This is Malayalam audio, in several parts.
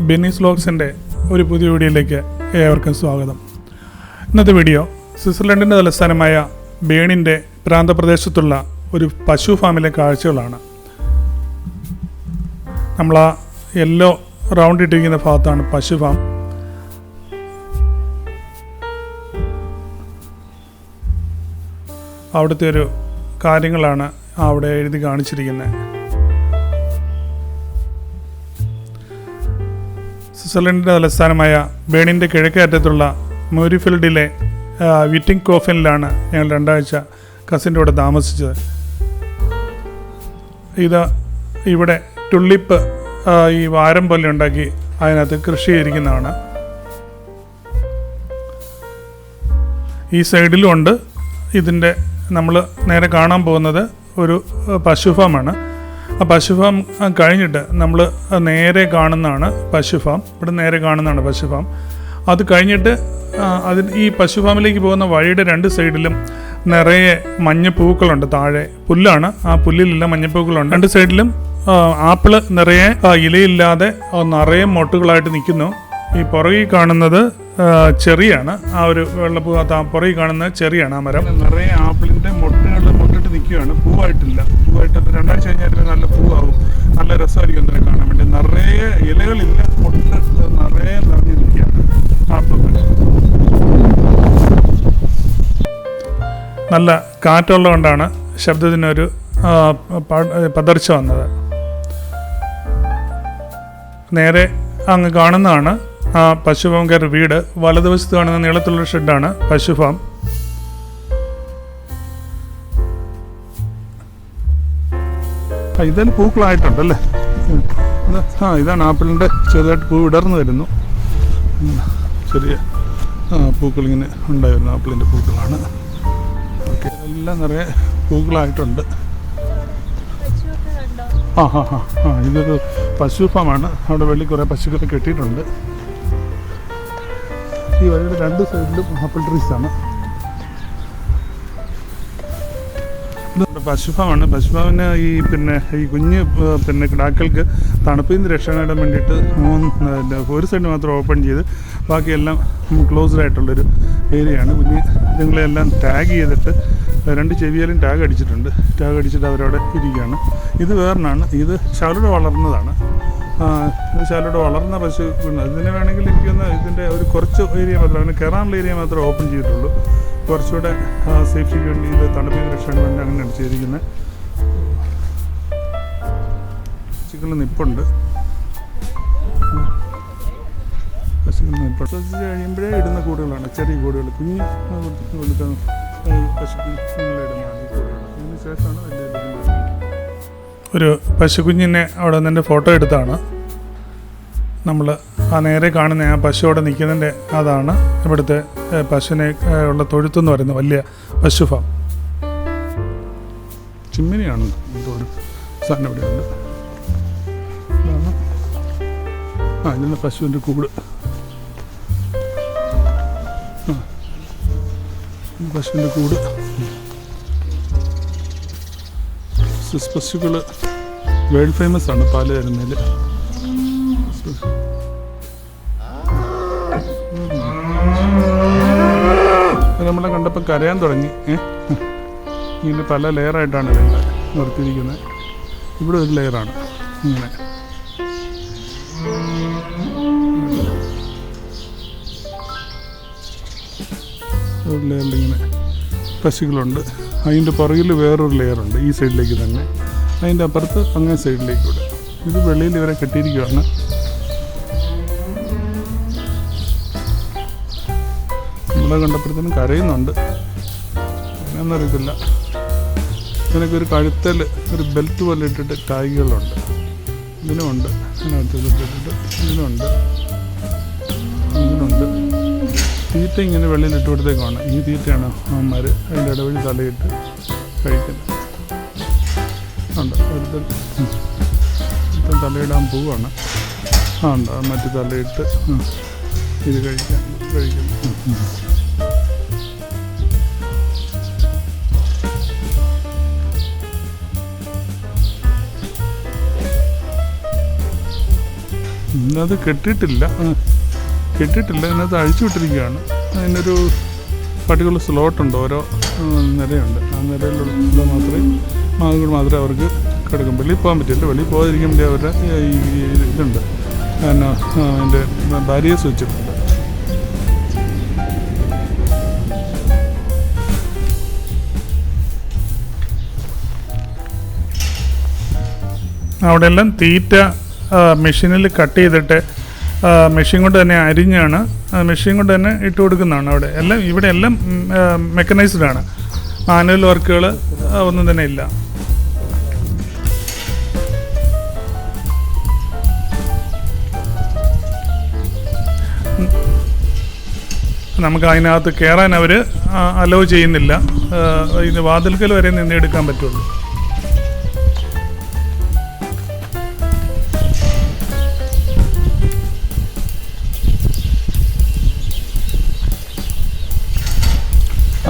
ബെന്നീസ് വ്ലോഗ്സിന്റെ ഒരു പുതിയ വീഡിയോയിലേക്ക് ഏവർക്കും സ്വാഗതം. ഇന്നത്തെ വീഡിയോ സ്വിറ്റ്സർലൻഡിന്റെ തലസ്ഥാനമായ ബേണിന്റെ പ്രാന്തപ്രദേശത്തുള്ള ഒരു പശു ഫാമിലെ കാഴ്ചകളാണ്. നമ്മൾ ആ യെല്ലോ റൗണ്ട് ഇട്ടിരിക്കുന്ന ഭാഗത്താണ് പശു ഫാം. അവിടുത്തെ ഒരു കാര്യങ്ങളാണ് അവിടെ എഴുതി കാണിച്ചിരിക്കുന്നത്. സ്വിറ്റ്സർലൻഡിന്റെ തലസ്ഥാനമായ ബേണിന്റെ കിഴക്കേ അറ്റത്തുള്ള മോരിഫിൽഡിലെ വിറ്റിംഗ് കോഫിനിലാണ് ഞങ്ങൾ രണ്ടാഴ്ച കസിന്റെ കൂടെ താമസിച്ചത്. ഇത് ഇവിടെ ടുള്ളിപ്പ് ഈ വാരം പോലെ ഉണ്ടാക്കി അതിനകത്ത് കൃഷി ചെയ്തിരിക്കുന്നതാണ്. ഈ സൈഡിലും ഉണ്ട്. ഇതിന്റെ നമ്മൾ നേരെ കാണാൻ പോകുന്നത് ഒരു പശു ഫാമാണ് ആ പശുഫാം കഴിഞ്ഞിട്ട് നമ്മൾ നേരെ കാണുന്നതാണ് പശുഫാം. ഇവിടെ നേരെ കാണുന്നതാണ് പശുഫാം. അത് കഴിഞ്ഞിട്ട് അതിൽ ഈ പശുഫാമിലേക്ക് പോകുന്ന വഴിയുടെ രണ്ട് സൈഡിലും നിറയെ മഞ്ഞപ്പൂക്കളുണ്ട്. താഴെ പുല്ലാണ്. ആ പുല്ലിലെല്ലാം മഞ്ഞപ്പൂക്കളുണ്ട്. രണ്ട് സൈഡിലും ആപ്പിൾ നിറയെ ഇലയില്ലാതെ നിറയെ മൊട്ടുകളായിട്ട് നിൽക്കുന്നു. ഈ പുറകിൽ കാണുന്നത് ചെറിയാണ്. ആ ഒരു വെള്ളപ്പൂ പുറകിൽ കാണുന്നത് ചെറിയാണ് ആ മരം. നിറയെ ആപ്പിളിന്റെ മൊട്ടുകൾ മൊട്ടിട്ട് നിൽക്കുകയാണ്. പൂവായിട്ടില്ല. നല്ല കാറ്റുള്ളതുകൊണ്ടാണ് ശബ്ദത്തിനൊരു പതർച്ച വന്നത്. നേരെ അങ്ങ് കാണുന്നതാണ് ആ പശുഫാംകാരുടെ വീട്. വലതുവശത്ത് കാണുന്ന നീളത്തിലുള്ള ഷെഡാണ് പശുഫാം പൂക്കളായിട്ടുണ്ടല്ലേ? അല്ലേ ആ ഇതാണ് ആപ്പിളിന്റെ ചെറുതായിട്ട് പൂ വിടർന്നു വരുന്നു. ചെറിയ പൂക്കളിങ്ങനെ ഉണ്ടായിരുന്നു ആപ്പിളിന്റെ പൂക്കളാണ്. എല്ലാം നിറയെ പൂക്കളായിട്ടുണ്ട്. ആ ഹാ ഹാ ആ ഇതൊരു പശു ഫാമാണ് അവിടെ വെള്ളി കുറേ പശുക്കളെ കെട്ടിയിട്ടുണ്ട്. ഈ വഴിയുടെ രണ്ട് സൈഡിലും ആപ്പിൾ ട്രീസ് ആണ് ഇത് പശു ഫാമാണ് പശു ഫാമിന് ഈ പിന്നെ ഈ കുഞ്ഞ് പിന്നെ കിടാക്കൾക്ക് തണുപ്പിൽ നിന്ന് രക്ഷ നേടാൻ വേണ്ടിയിട്ട് മൂന്ന് ഒരു സൈഡ് മാത്രം ഓപ്പൺ ചെയ്ത് ബാക്കിയെല്ലാം ക്ലോസ്ഡ് ആയിട്ടുള്ളൊരു ഏരിയയാണ്. കുഞ്ഞ് ഇതുങ്ങളെല്ലാം ടാഗ് ചെയ്തിട്ട് രണ്ട് ചെവിയാലും ടാഗ് അടിച്ചിട്ടുണ്ട്. ടാഗ് അടിച്ചിട്ട് അവരവിടെ ഇരിക്കുകയാണ്. ഇത് വേറൊന്നാണ്. ഇത് ശാലോട് വളർന്നതാണ്. ശാലോട് വളർന്ന പശു ഇതിനെ വേണമെങ്കിൽ എനിക്കൊന്ന് ഇതിന്റെ ഒരു കുറച്ച് ഏരിയ മാത്രം അതിന് കയറാനുള്ള ഏരിയ മാത്രമേ ഓപ്പൺ ചെയ്തിട്ടുള്ളൂ. കുറച്ചുകൂടെ സേഫ്റ്റിക്ക് വേണ്ടി ഇത് തണുപ്പിന് രക്ഷയ്ക്ക് വേണ്ടി അങ്ങനെ അടിച്ചിരിക്കുന്നത് പശുക്കൾ നിപ്പുണ്ട്. പശുക്കൾ നിപ്പുണ്ട്. കഴിയുമ്പോഴേ ഇടുന്ന കൂടുകളാണ്. ചെറിയ കൂടുകൾ. കുഞ്ഞ് ഒരു പശുക്കുഞ്ഞിനെ അവിടെ നിന്നെ ഫോട്ടോ എടുത്താണ്. നമ്മൾ ആ നേരെ കാണുന്ന ആ പശു അവിടെ നിൽക്കുന്നതിന്റെ അതാണ് ഇവിടുത്തെ പശുവിനെ ഉള്ള തൊഴുത്തെന്ന് പറയുന്നത് വലിയ പശു ഫാം. ചിമ്മിനിയാണ് സാധനം ഇവിടെ ഉണ്ട്. ആ ഇതിന്റെ പശുവിന്റെ കൂട്. ആ. പശുവിന്റെ കൂട്. സ്വിസ് പശുക്കൾ വേൾഡ് ഫേമസ് ആണ് പാൽ തരുന്നതിൽ നമ്മളെ കണ്ടപ്പോൾ കരയാൻ തുടങ്ങി. ഇങ്ങനെ പല ലെയറായിട്ടാണ് ഇതിന്റെ നിർത്തിയിരിക്കുന്നത്. ഇവിടെ ഒരു ലെയറാണ് ഇങ്ങനെ. ഒരു പശുക്കളുണ്ട്. അതിന്റെ പുറകിൽ വേറൊരു ലെയറുണ്ട് ഈ സൈഡിലേക്ക് തന്നെ. അതിന്റെ അപ്പുറത്ത് അങ്ങനെ സൈഡിലേക്ക് വിടും. ഇത് വെളിയിൽ ഇവരെ കെട്ടിയിരിക്കുകയാണ് നമ്മളെ കണ്ടപ്പോഴത്തേനും കരയുന്നുണ്ട്. എന്നറിയത്തില്ല ഇതിനൊക്കെ ഒരു കഴുത്തൽ ഒരു ബെൽറ്റ് പോലെ ഇട്ടിട്ട് കായ്കളുണ്ട്. ഇതിനുമുണ്ട്. ഇതിനകത്ത് ഇട്ടിട്ട് ഇതിനുണ്ട് ഇതിനുണ്ട് തീറ്റ ഇങ്ങനെ വെള്ളിയിലിട്ട് കൊടുത്തേക്കാണ് ഈ തീറ്റയാണ് അമ്മമാർ അതിന്റെ ഇടവഴി തലയിട്ട് കഴിക്കുന്നത് ഉണ്ട് തലയിടാൻ പോവാണ് ആ ഉണ്ട് മറ്റു തലയിട്ട് ഇത് കഴിക്കാൻ കഴിക്കുന്നു കെട്ടിട്ടില്ല ഇന്നത് കെട്ടിയിട്ടില്ല ആ, കെട്ടിയിട്ടില്ല. അതിനകത്ത് അഴിച്ചു വിട്ടിരിക്കുകയാണ്. അതിനൊരു പർട്ടിക്കുലർ സ്ലോട്ടുണ്ട് ഓരോ നിരയുണ്ട് ആ നിരയിലുള്ള മാത്രമേ മാങ്ങകൾ മാത്രമേ അവർക്ക് കിടക്കും വെളിയിൽ പോകാൻ പറ്റില്ല. വെളിയിൽ പോകാതിരിക്കുമ്പോൾ അവരുടെ ഈ ഇതുണ്ട്. പിന്നെ അതിന്റെ ബാരിയേഴ്സ് വെച്ചിട്ടുണ്ട് അവിടെയെല്ലാം തീറ്റ മെഷീനിൽ കട്ട് ചെയ്തിട്ട് മെഷീൻ കൊണ്ട് തന്നെ അരിഞ്ഞാണ് മെഷീൻ കൊണ്ട് തന്നെ ഇട്ട് കൊടുക്കുന്നതാണ് അവിടെ. എല്ലാം ഇവിടെ എല്ലാം മെക്കനൈസ്ഡ് ആണ്. മാനുവൽ വർക്കുകൾ ഒന്നും തന്നെ ഇല്ല. നമുക്ക് അതിനകത്ത് കയറാൻ അവർ അലോ ചെയ്യുന്നില്ല. ഇത് വാതിൽക്കൽ വരെ നിന്ന് എടുക്കാൻ പറ്റുള്ളൂ.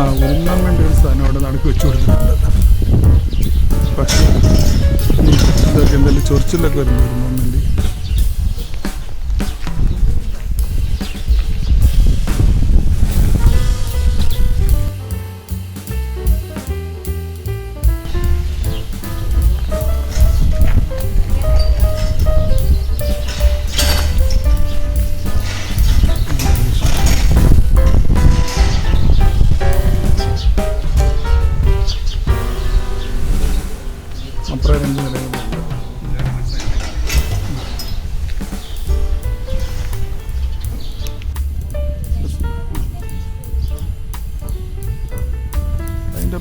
ഉരുന്നാൻ വേണ്ടി ഒരു സാധനം അവിടെ കൊടുത്തിട്ടുണ്ട്. പക്ഷേ ഇതൊക്കെ എന്തെങ്കിലും ചൊറിച്ചിലൊക്കെ വരുന്നു വേണ്ടി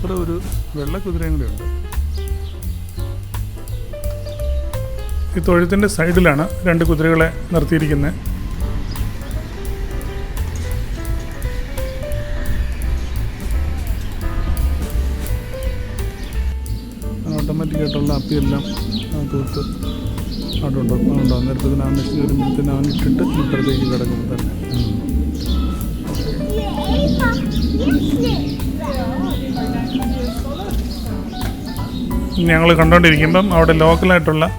അതിന്റെ ഒരു വെള്ള കുതിരയും കൂടെ ഉണ്ട്. ഈ തൊഴുത്തിന്റെ സൈഡിലാണ് രണ്ട് കുതിരകളെ നിർത്തിയിരിക്കുന്നത് ഓട്ടോമാറ്റിക്കായിട്ടുള്ള അപ്പിയെല്ലാം ആ തൂത്ത് അവിടെ ഉണ്ടോ ഉണ്ടോ അന്നേരത്തിന് ആ മെഷീൻ വരുമ്പോഴത്തേന് അവൻ ഇട്ടിട്ട് ഇപ്പുറത്തേക്ക് കിടക്കും തന്നെ. ഞങ്ങൾ കണ്ടുകൊണ്ടിരിക്കുമ്പം അവിടെ ലോക്കലായിട്ടുള്ള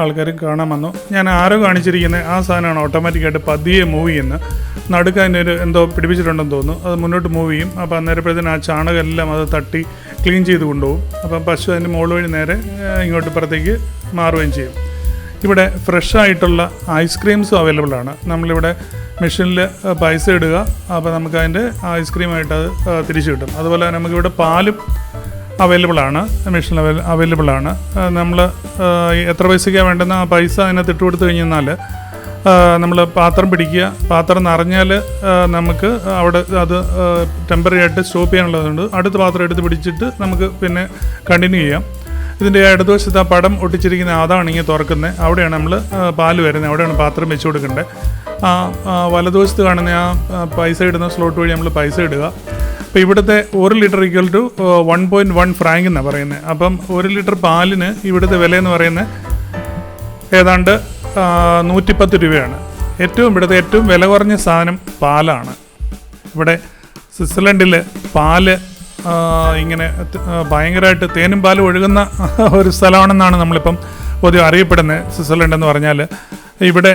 ആൾക്കാർ കാണാൻ വന്നു. ഞാൻ ആരോ കാണിച്ചിരിക്കുന്നത് ആ സാധനമാണ് ഓട്ടോമാറ്റിക്കായിട്ട് പതിയെ മൂവ് ചെയ്യുന്നത്. നടുക്ക് ഒരു എന്തോ പിടിപ്പിച്ചിട്ടുണ്ടെന്ന് തോന്നുന്നു. അത് മുന്നോട്ട് മൂവ് ചെയ്യും. അപ്പോൾ അന്നേരപ്പോഴത്തേന് ആ ചാണകമെല്ലാം അത് തട്ടി ക്ലീൻ ചെയ്ത് കൊണ്ടുപോകും. അപ്പം പശു അതിന്റെ മുകളിൽ വഴി നേരെ ഇങ്ങോട്ട് പുറത്തേക്ക് മാറുകയും ചെയ്യും. ഇവിടെ ഫ്രഷ് ആയിട്ടുള്ള ഐസ്ക്രീംസും അവൈലബിൾ ആണ്. നമ്മളിവിടെ മെഷീനിൽ പൈസ ഇടുക. അപ്പോൾ നമുക്ക് അതിന്റെ ഐസ്ക്രീമായിട്ട് അത് തിരിച്ചു കിട്ടും. അതുപോലെ നമുക്കിവിടെ പാലും അവൈലബിൾ ആണ്. അവൈ അവൈലബിൾ ആണ്. നമ്മൾ എത്ര പൈസയ്ക്കാണ് വേണ്ടുന്ന ആ പൈസ അതിനകത്ത് ഇട്ട് കൊടുത്തു കഴിഞ്ഞാൽ നമ്മൾ പാത്രം പിടിക്കുക. പാത്രം നിറഞ്ഞാൽ നമുക്ക് അവിടെ അത് ടെമ്പററി ആയിട്ട് സ്റ്റോപ്പ് ചെയ്യാനുള്ളതുകൊണ്ട് അടുത്ത പാത്രം എടുത്ത് പിടിച്ചിട്ട് നമുക്ക് പിന്നെ കണ്ടിന്യൂ ചെയ്യാം. ഇതിന്റെ ഇടതുവശത്ത് ആ പടം ഒട്ടിച്ചിരിക്കുന്ന അതാണ് ഇങ്ങനെ തുറക്കുന്നത് അവിടെയാണ് നമ്മൾ പാൽ വരുന്നത്. അവിടെയാണ് പാത്രം വെച്ച് കൊടുക്കേണ്ടത് ആ വലതുവശത്ത് കാണുന്ന ആ, പൈസ ഇടുന്ന സ്ലോട്ട് വഴി നമ്മൾ പൈസ ഇടുക. അപ്പോൾ ഇവിടുത്തെ ഒരു litre equal to one point one franc എന്നാണ് പറയുന്നത് അപ്പം ഒരു ലിറ്റർ പാലിന് ഇവിടുത്തെ വില എന്ന് പറയുന്നത് ഏതാണ്ട് നൂറ്റിപ്പത്ത് രൂപയാണ്. ഏറ്റവും ഇവിടുത്തെ ഏറ്റവും വില കുറഞ്ഞ സാധനം പാലാണ്. ഇവിടെ സ്വിറ്റ്സർലൻഡിൽ പാൽ ഇങ്ങനെ ഭയങ്കരമായിട്ട് തേനും പാലും ഒഴുകുന്ന ഒരു സ്ഥലമാണെന്നാണ് നമ്മളിപ്പം പൊതുവെ അറിയപ്പെടുന്നത് സ്വിറ്റ്സർലൻഡ് എന്ന് പറഞ്ഞാൽ ഇവിടെ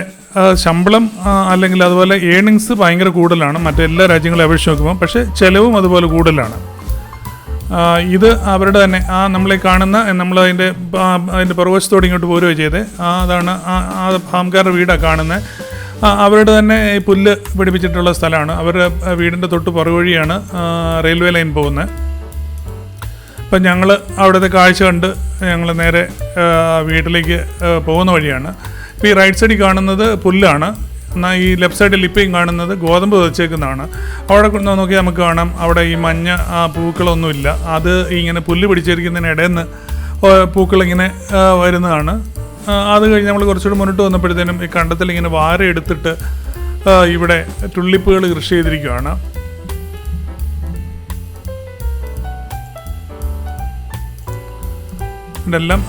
ശമ്പളം അല്ലെങ്കിൽ അതുപോലെ ഏണിങ്സ് ഭയങ്കര കൂടുതലാണ്. മറ്റെല്ലാ രാജ്യങ്ങളെ അപേക്ഷിച്ച് നോക്കുമ്പോൾ പക്ഷേ ചിലവും അതുപോലെ കൂടുതലാണ്. ഇത് അവരുടെ തന്നെ ആ നമ്മളെ കാണുന്ന നമ്മൾ അതിന്റെ അതിന്റെ പുറവശത്തോട് ഇങ്ങോട്ട് പോരുകയോ ചെയ്ത്. ആ അതാണ് ആ ഫാംകാരുടെ വീടാണ് കാണുന്നത് അവരുടെ തന്നെ പുല്ല് പിടിപ്പിച്ചിട്ടുള്ള സ്ഥലമാണ്. അവരുടെ വീടിന്റെ തൊട്ട് പുറകുവഴിയാണ് റെയിൽവേ ലൈൻ പോകുന്നത് അപ്പം ഞങ്ങൾ അവിടുത്തെ കാഴ്ച കണ്ട് ഞങ്ങൾ നേരെ വീട്ടിലേക്ക് പോകുന്ന വഴിയാണ്. ഇപ്പോൾ ഈ റൈറ്റ് സൈഡിൽ കാണുന്നത് പുല്ലാണ്. എന്നാൽ ഈ ലെഫ്റ്റ് സൈഡിൽ ഇപ്പം കാണുന്നത് ഗോതമ്പ് വെച്ചേക്കുന്നതാണ് അവിടെ കൊണ്ട് നോക്കിയാൽ നമുക്ക് കാണാം. അവിടെ ഈ മഞ്ഞ പൂക്കളൊന്നുമില്ല. അത് ഇങ്ങനെ പുല്ല് പിടിച്ചിരിക്കുന്നതിന് ഇടയിൽ നിന്ന് പൂക്കളിങ്ങനെ വരുന്നതാണ്. അത് കഴിഞ്ഞ് നമ്മൾ കുറച്ചുകൂടി മുന്നോട്ട് വന്നപ്പോഴത്തേനും ഈ കണ്ടത്തിൽ ഇങ്ങനെ വാര എടുത്തിട്ട് ഇവിടെ ടുള്ളിപ്പുകൾ കൃഷി ചെയ്തിരിക്കുകയാണ്.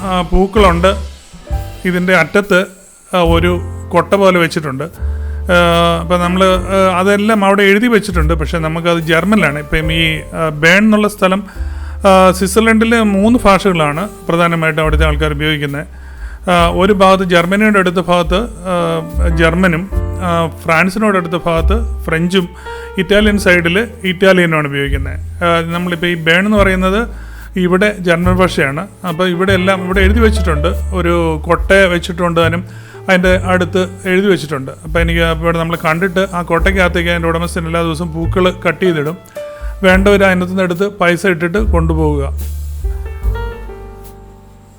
ആ, പൂക്കളുണ്ട്. ഇതിന്റെ അറ്റത്ത് ഒരു കൊട്ട പോലെ വെച്ചിട്ടുണ്ട്. അപ്പം നമ്മൾ അതെല്ലാം അവിടെ എഴുതി വെച്ചിട്ടുണ്ട്. പക്ഷേ നമുക്കത് ജർമ്മനിലാണ്. ഇപ്പം ഈ ബേൺ എന്നുള്ള സ്ഥലം സ്വിറ്റ്സർലൻഡിൽ മൂന്ന് ഭാഷകളാണ് പ്രധാനമായിട്ടും അവിടുത്തെ ആൾക്കാർ ഉപയോഗിക്കുന്നത്. ഒരു ഭാഗത്ത് ജർമ്മനിയുടെ അടുത്ത ഭാഗത്ത് ജർമ്മനും ഫ്രാൻസിനോട് അടുത്ത ഭാഗത്ത് ഫ്രഞ്ചും ഇറ്റാലിയൻ സൈഡിൽ ഇറ്റാലിയനുമാണ് ഉപയോഗിക്കുന്നത്. നമ്മളിപ്പോൾ ഈ ബേൺ എന്ന് പറയുന്നത് ഇവിടെ ജർമ്മൻ ഭാഷയാണ്. അപ്പോൾ ഇവിടെ എല്ലാം ഇവിടെ എഴുതി വെച്ചിട്ടുണ്ട്. ഒരു കൊട്ട വെച്ചിട്ടുണ്ട് അതിനും. അതിന്റെ അടുത്ത് എഴുതി വെച്ചിട്ടുണ്ട്. അപ്പോൾ എനിക്ക് ഇവിടെ നമ്മൾ കണ്ടിട്ട് ആ കൊട്ടയ്ക്കകത്തേക്ക് അതിന്റെ ഉടമസ്ഥൻ എല്ലാ ദിവസവും പൂക്കൾ കട്ട് ചെയ്തിടും. വേണ്ടവർ അതിനകത്തു നിന്ന് എടുത്ത് പൈസ ഇട്ടിട്ട് കൊണ്ടുപോവുക.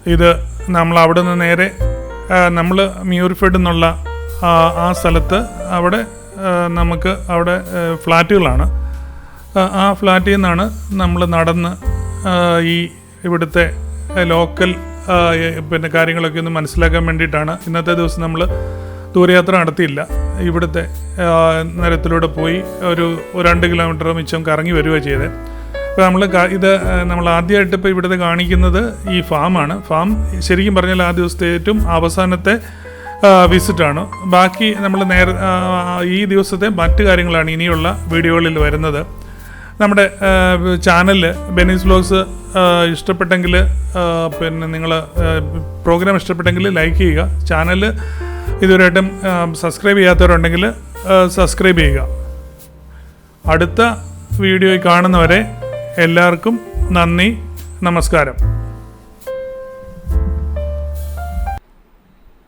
ഇത് നമ്മൾ അവിടെ നിന്ന് നേരെ നമ്മൾ മ്യൂരിഫെഡ് എന്നുള്ള ആ, സ്ഥലത്ത് അവിടെ നമുക്ക് അവിടെ ഫ്ലാറ്റുകളാണ്. ആ, ഫ്ലാറ്റിൽ നിന്നാണ് നമ്മൾ നടന്ന് ഈ ഇവിടുത്തെ ലോക്കൽ പിന്നെ കാര്യങ്ങളൊക്കെ ഒന്ന് മനസ്സിലാക്കാൻ വേണ്ടിയിട്ടാണ് ഇന്നത്തെ ദിവസം നമ്മൾ ദൂരയാത്ര നടത്തിയില്ല. ഇവിടുത്തെ നിരത്തിലൂടെ പോയി ഒരു രണ്ട് കിലോമീറ്റർ മിച്ചം കറങ്ങി വരിക ചെയ്തത് അപ്പോൾ നമ്മൾ ഇത് നമ്മൾ ആദ്യമായിട്ട് ഇപ്പോൾ ഇവിടുത്തെ കാണിക്കുന്നത് ഈ ഫാമാണ് ഫാം ശരിക്കും പറഞ്ഞാൽ ആ ദിവസത്തെ ഏറ്റവും അവസാനത്തെ വിസിറ്റാണ് ബാക്കി നമ്മൾ നേരെ ഈ ദിവസത്തെ മറ്റു കാര്യങ്ങളാണ് ഇനിയുള്ള വീഡിയോകളിൽ വരുന്നത്. നമ്മുടെ ചാനലിൽ ബെനീസ് വ്ലോഗ്സ് ഇഷ്ടപ്പെട്ടെങ്കിൽ പിന്നെ നിങ്ങൾ പ്രോഗ്രാം ഇഷ്ടപ്പെട്ടെങ്കിൽ ലൈക്ക് ചെയ്യുക. ചാനൽ ഇതുവരെയായിട്ടും സബ്സ്ക്രൈബ് ചെയ്യാത്തവരുണ്ടെങ്കിൽ സബ്സ്ക്രൈബ് ചെയ്യുക. അടുത്ത വീഡിയോയിൽ കാണുന്നവരെ എല്ലാവർക്കും നന്ദി നമസ്കാരം.